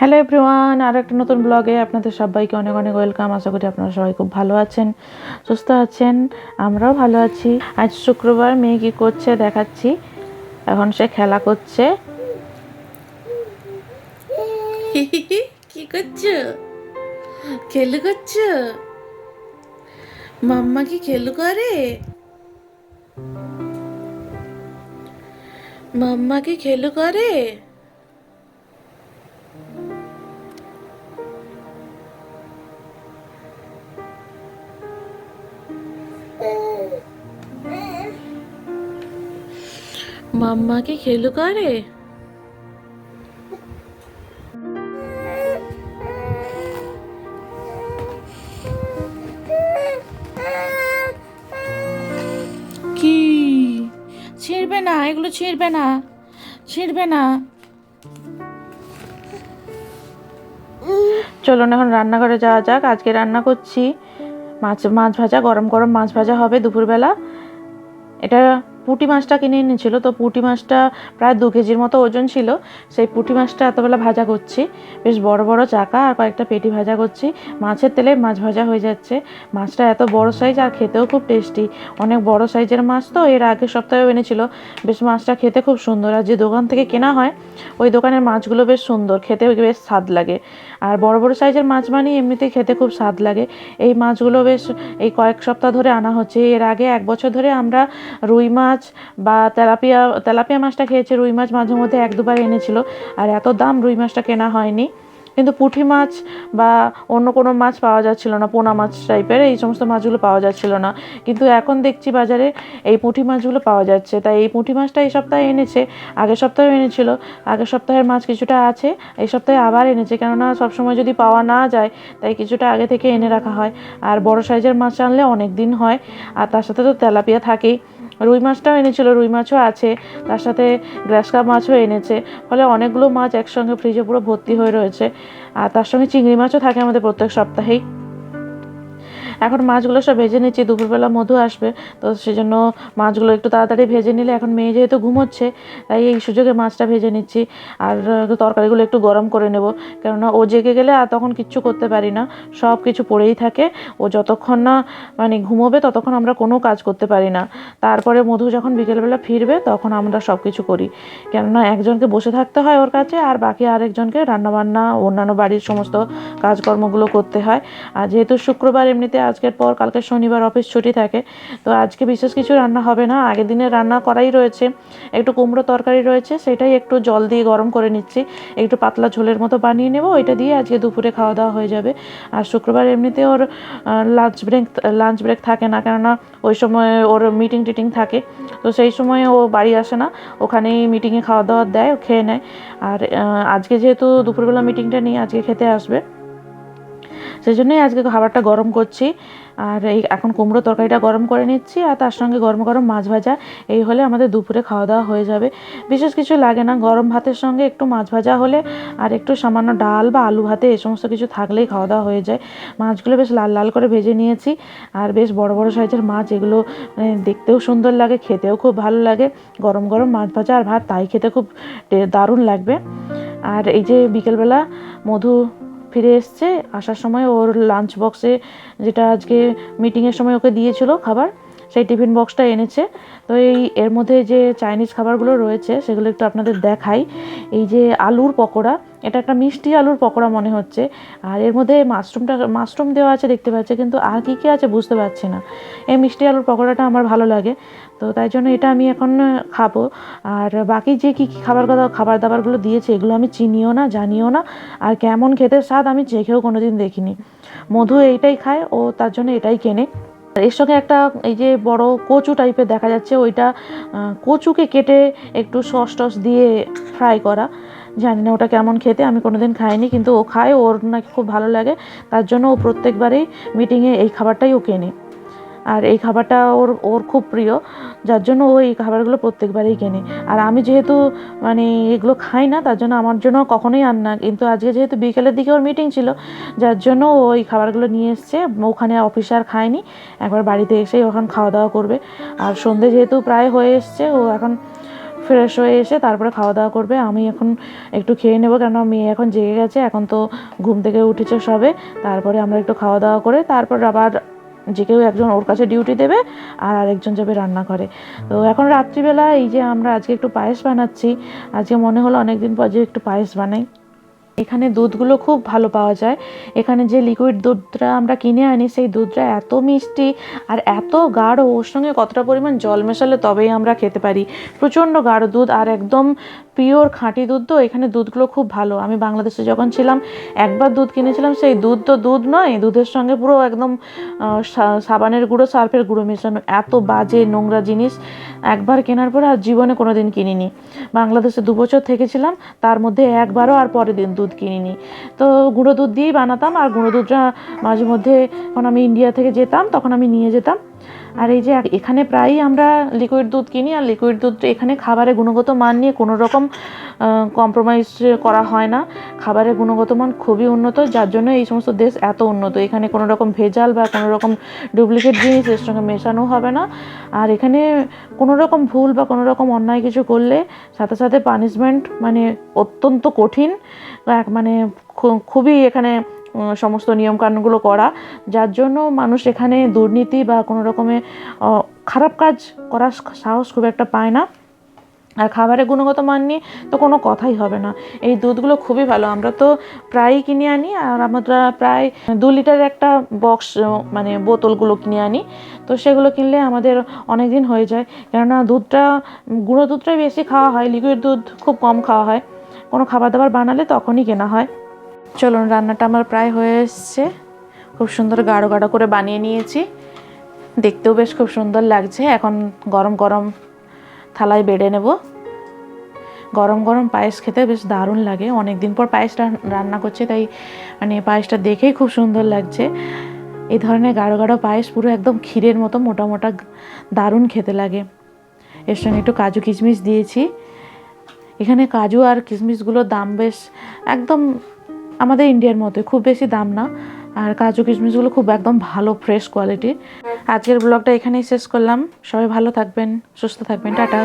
Hello everyone আর একটা নতুন ব্লগে আপনাদের সবাইকে অনেক অনেক ওয়েলকাম আশা করি আপনারা সবাই খুব ভালো আছেন, সুস্থ আছেন, আমরাও ভালো আছি। আজ শুক্রবার, মেয়ে কী করছে দেখাচ্ছি। এখন সে খেলা করছে। কি করছ? খেলু করছ? মাম্মা কি খেলু করে? মাম্মা কি খেলু করে? মাম্মা কি খেলু করে? কি? ছিঁড়বে না, এগুলো ছিঁড়বে না ছিঁড়বে না। চলুন এখন রান্নাঘরে যাওয়া যাক, আজকে রান্না করছি। মাছ মাছ ভাজা, গরম গরম মাছ ভাজা হবে দুপুরবেলা। এটা পুঁটি মাছটা কিনে এনেছিল, তো পুঁটি মাছটা প্রায় দু কেজির মতো ওজন ছিল। সেই পুঁটি মাছটা এতবেলা ভাজা করছি। বেশ বড় বড় চাকা আর কয়েকটা পেটি ভাজা করছি। মাছের তেলে মাছ ভাজা হয়ে যাচ্ছে। মাছটা এত বড় সাইজ আর খেতেও খুব টেস্টি অনেক বড় সাইজের মাছ তো, এর আগের সপ্তাহেও এনেছিল। বেশ মাছটা খেতে খুব সুন্দর। আর যে দোকান থেকে কেনা হয়, ওই দোকানের মাছগুলো বেশ সুন্দর। খেতে বেশ স্বাদ লাগে। আর বড় বড় সাইজের মাছ মানে এমনিতেই খেতে খুব স্বাদ লাগে। এই মাছগুলো বেশ এই কয়েক সপ্তাহ ধরে আনা হচ্ছে। এর আগে এক বছর ধরে আমরা রুই মাছ বা তেলাপিয়া তেলাপিয়া মাছটা খেয়েছি। রুই মাছ মাঝে মধ্যে এক দুবার এনেছিল। আর এত দাম রুই মাছটা কেনা হয়নি। কিন্তু পুঁটি মাছ বা অন্য কোনো মাছ পাওয়া যাচ্ছিল না, পোনা মাছ টাইপের এই সমস্ত মাছগুলো পাওয়া যাচ্ছিল না। কিন্তু এখন দেখছি বাজারে এই পুঁটি মাছগুলো পাওয়া যাচ্ছে। তাই এই পুঁটি মাছটা এই সপ্তাহে এনেছে, আগের সপ্তাহেও এনেছিল। আগের সপ্তাহের মাছ কিছুটা আছে, এই সপ্তাহে আবার এনেছে। কেননা সবসময় যদি পাওয়া না যায়, তাই কিছুটা আগে থেকে এনে রাখা হয়। আর বড় সাইজের মাছ আনলে অনেক দিন হয়, আর তার সাথে তো তেলাপিয়া থাকেই। রুই মাছটাও এনেছিল, রুই মাছও আছে, তার সাথে গ্রাসকা মাছও এনেছে, ফলে অনেকগুলো মাছ একসঙ্গে ফ্রিজে পুরো ভর্তি হয়ে রয়েছে। আর তার সঙ্গে চিংড়ি মাছও থাকে আমাদের প্রত্যেক সপ্তাহেই। এখন মাছগুলো সব ভেজে নিচ্ছি, দুপুরবেলা মধু আসবে, তো সেজন্য মাছগুলো একটু তাড়াতাড়ি ভেজে নিলে এখন মেয়ে যেহেতু ঘুমোচ্ছে, তাই এই সুযোগে মাছটা ভেজে নিচ্ছি আর তরকারিগুলো একটু গরম করে নেব, কেননা ও জেগে গেলে আর তখন কিচ্ছু করতে পারি না, সব কিছু পড়েই থাকে, ও যতক্ষণ না মানে ঘুমোবে ততক্ষণ আমরা কোনো কাজ করতে পারি না, তারপরে মধু যখন বিকেলবেলা ফিরবে তখন আমরা সব কিছু করি, কেননা একজনকে বসে থাকতে হয় ওর কাছে আর বাকি আরেকজনকে রান্নাবান্না, অন্যান্য বাড়ির সমস্ত কাজকর্মগুলো করতে হয়, আর যেহেতু শুক্রবার এমনিতে আজকের পর, কালকে শনিবার অফিস ছুটি থাকে। তো আজকে বিশেষ কিছু রান্না হবে না। আগের দিনে রান্না করাই রয়েছে। একটু কুমড়ো তরকারি রয়েছে, সেটাই একটু জল দিয়ে গরম করে নিচ্ছি। একটু পাতলা ঝোলের মতো বানিয়ে নেব। ওইটা দিয়ে আজকে দুপুরে খাওয়া দাওয়া হয়ে যাবে। আর শুক্রবার এমনিতে ওর লাঞ্চ ব্রেক লাঞ্চ ব্রেক থাকে না, কেননা ওই সময় ওর মিটিং টিটিং থাকে। তো সেই সময় ও বাড়ি আসে না। ওখানেই মিটিংয়ে খাওয়া দাওয়া দেয়, ও খেয়ে নেয়। আর আজকে যেহেতু দুপুরবেলা মিটিংটা নিয়ে আজকে খেতে আসবে। সেই জন্যই আজকে খাবারটা গরম করছি। আর এই এখন কুমড়ো তরকারিটা গরম করে নিচ্ছি আর তার সঙ্গে গরম গরম মাছ ভাজা। এই হলে আমাদের দুপুরে খাওয়া দাওয়া হয়ে যাবে। বিশেষ কিছু লাগে না, গরম ভাতের সঙ্গে একটু মাছ ভাজা হলে আর একটু সামান্য ডাল বা আলু ভাতে এ সমস্ত কিছু থাকলেই খাওয়া দাওয়া হয়ে যায়। মাছগুলো বেশ লাল লাল করে ভেজে নিয়েছি আর বেশ বড় বড় সাইজের মাছ এগুলো মানে দেখতেও সুন্দর লাগে, খেতেও খুব ভালো লাগে। গরম গরম মাছ ভাজা আর ভাত, তাই খেতে খুব দারুণ লাগবে। আর এই যে বিকেলবেলা মধু ফিরে এসছে, আসার সময় ওর লাঞ্চ বক্সে যেটা আজকে মিটিংয়ের সময় ওকে দিয়েছিল খাবার, সেই টিফিন বক্সটা এনেছে। তো এই, এর মধ্যে যে চাইনিজ খাবারগুলো রয়েছে, সেগুলো একটু আপনাদের দেখাই। এই যে আলুর পকোড়া, এটা একটা মিষ্টি আলুর পকোড়া মনে হচ্ছে। আর এর মধ্যে মাশরুমটা, মাশরুম দেওয়া আছে দেখতে পাচ্ছি, কিন্তু আর কী কী আছে বুঝতে পারছি না। এই মিষ্টি আলুর পকোড়াটা আমার ভালো লাগে। তো তাই জন্য এটা আমি এখন খাব। আর বাকি যে কী কী খাবার কথা খাবার দাবারগুলো দিয়েছে, এগুলো আমি চিনিও না, জানিও না। আর কেমন খেতে স্বাদ আমি চেখেও কোনো দিন দেখিনি। মধু এইটাই খায়, ও তার জন্য এটাই কেনে। এর সঙ্গে একটা এই যে বড় কচু টাইপের দেখা যাচ্ছে, ওইটা কচুকে কেটে একটু সস টস দিয়ে ফ্রাই করা। জানি না ওটা কেমন খেতে, আমি কোনোদিন খাইনি, কিন্তু ও খায়, ওর নাকি খুব ভালো লাগে। তার জন্য ও প্রত্যেকবারেই মিটিংয়ে এই খাবারটাই ও কেনে। আর এই খাবারটা ওর ওর খুব প্রিয়, যার জন্য ও এই খাবারগুলো প্রত্যেকবারেই কেনে। আর আমি যেহেতু মানে এগুলো খাই না, তার জন্য আমার জন্য কখনোই আন না। কিন্তু আজকে যেহেতু বিকেলের দিকে ওর মিটিং ছিল, যার জন্য ও ওই খাবারগুলো নিয়ে এসছে। ওখানে অফিসে আর খায়নি, একবার বাড়িতে এসেই ওখানে খাওয়া দাওয়া করবে। আর সন্ধে যেহেতু প্রায় হয়ে এসছে, ও এখন ফ্রেশ হয়ে এসে তারপরে খাওয়া দাওয়া করবে। আমি এখন একটু খেয়ে নেব কেন মেয়ে এখন জেগে গেছে, এখন তো ঘুম থেকে উঠেছে সবে। তারপরে আমরা একটু খাওয়া দাওয়া করে, তারপর আবার যে কেউ একজন ওর কাছে ডিউটি দেবে আর আরেকজন যাবে রান্না করে তো এখন রাত্রিবেলা এই যে আমরা আজকে একটু পায়েস বানাচ্ছি, আজকে মনে হলো অনেকদিন পর যে একটু পায়েস বানাই। এখানে দুধগুলো খুব ভালো পাওয়া যায়। এখানে যে লিকুইড দুধটা আমরা কিনে আনি, সেই দুধটা এত মিষ্টি আর এত গাঢ়, ওর সঙ্গে কতটা পরিমাণ জল মেশালে তবেই আমরা খেতে পারি। প্রচণ্ড গাঢ় দুধ আর একদম পিওর খাঁটি দুধ তো, এখানে দুধগুলো খুব ভালো। আমি বাংলাদেশে যখন ছিলাম, একবার দুধ কিনেছিলাম, সেই দুধ তো দুধ নয়, দুধের সঙ্গে পুরো একদম সাবানের গুঁড়ো, সার্ফের গুঁড়ো মেশানো, এত বাজে নোংরা জিনিস। একবার কেনার পরে আর জীবনে কোনো দিন কিনিনি। বাংলাদেশে দু বছর থেকেছিলাম, তার মধ্যে একবারও আর পরের দিন দুধ কিনিনি। তো গুঁড়ো দুধ দিয়েই বানাতাম, আর গুঁড়ো দুধটা মাঝে মধ্যে যখন আমি ইন্ডিয়া থেকে যেতাম, তখন আমি নিয়ে যেতাম। আর এই যে এখানে প্রায়ই আমরা লিকুইড দুধ কিনি, আর লিকুইড দুধ এখানে খাবারের গুণগত মান নিয়ে কোনো রকম কম্প্রোমাইজ করা হয় না। খাবারের গুণগত মান খুবই উন্নত, যার জন্য এই সমস্ত দেশ এত উন্নত। এখানে কোনো রকম ভেজাল বা কোনো রকম ডুপ্লিকেট জিনিস এর সঙ্গে মেশানো হবে না। আর এখানে কোনো রকম ভুল বা কোনো রকম অন্যায় কিছু করলে সাথে সাথে পানিশমেন্ট মানে অত্যন্ত কঠিন। এক মানে খুবই এখানে সমস্ত নিয়মকানুনগুলো করা যার জন্য মানুষ এখানে দুর্নীতি বা কোনো রকমের আহ, খারাপ কাজ করার সাহস খুব একটা পায় না। আর খাবারের গুণগত মান নিয়ে তো কোনো কথাই হবে না। এই দুধগুলো খুবই ভালো। আমরা তো প্রায়ই কিনে আনি আর আমরা প্রায় দু লিটারের একটা বক্স মানে বোতলগুলো কিনে আনি। তো সেগুলো কিনলে আমাদের অনেক দিন হয়ে যায়। কেননা দুধটা গুঁড়ো দুধটাই বেশি খাওয়া হয়। লিকুইড দুধ খুব কম খাওয়া হয়। কোনো খাবার দাবার বানালে তখনই কেনা হয়। চলুন, রান্নাটা আমার প্রায় হয়ে এসছে। খুব সুন্দর গাঢ় গাঢ় করে বানিয়ে নিয়েছি। দেখতেও বেশ খুব সুন্দর লাগছে। এখন গরম গরম থালায় বেড়ে নেব। গরম গরম পায়েস খেতে বেশ দারুণ লাগে। অনেক দিন পর পায়েস রান্না করছে, তাই মানে পায়েসটা দেখেই খুব সুন্দর লাগছে। এই ধরনের গাঢ় গাঢ় পায়েস পুরো একদম ক্ষীরের মতো মোটা মোটা দারুণ খেতে লাগে। এর সঙ্গে একটু কাজু কিশমিশ দিয়েছি। এখানে কাজু আর কিশমিশগুলোর দাম বেশ একদম আমাদের ইন্ডিয়ার মতো খুব বেশি দাম না। আর কাজু কিশমিশগুলো খুব একদম ভালো ফ্রেশ কোয়ালিটি আজকের ব্লগটা এখানেই শেষ করলাম। সবাই ভালো থাকবেন, সুস্থ থাকবেন, টাটা।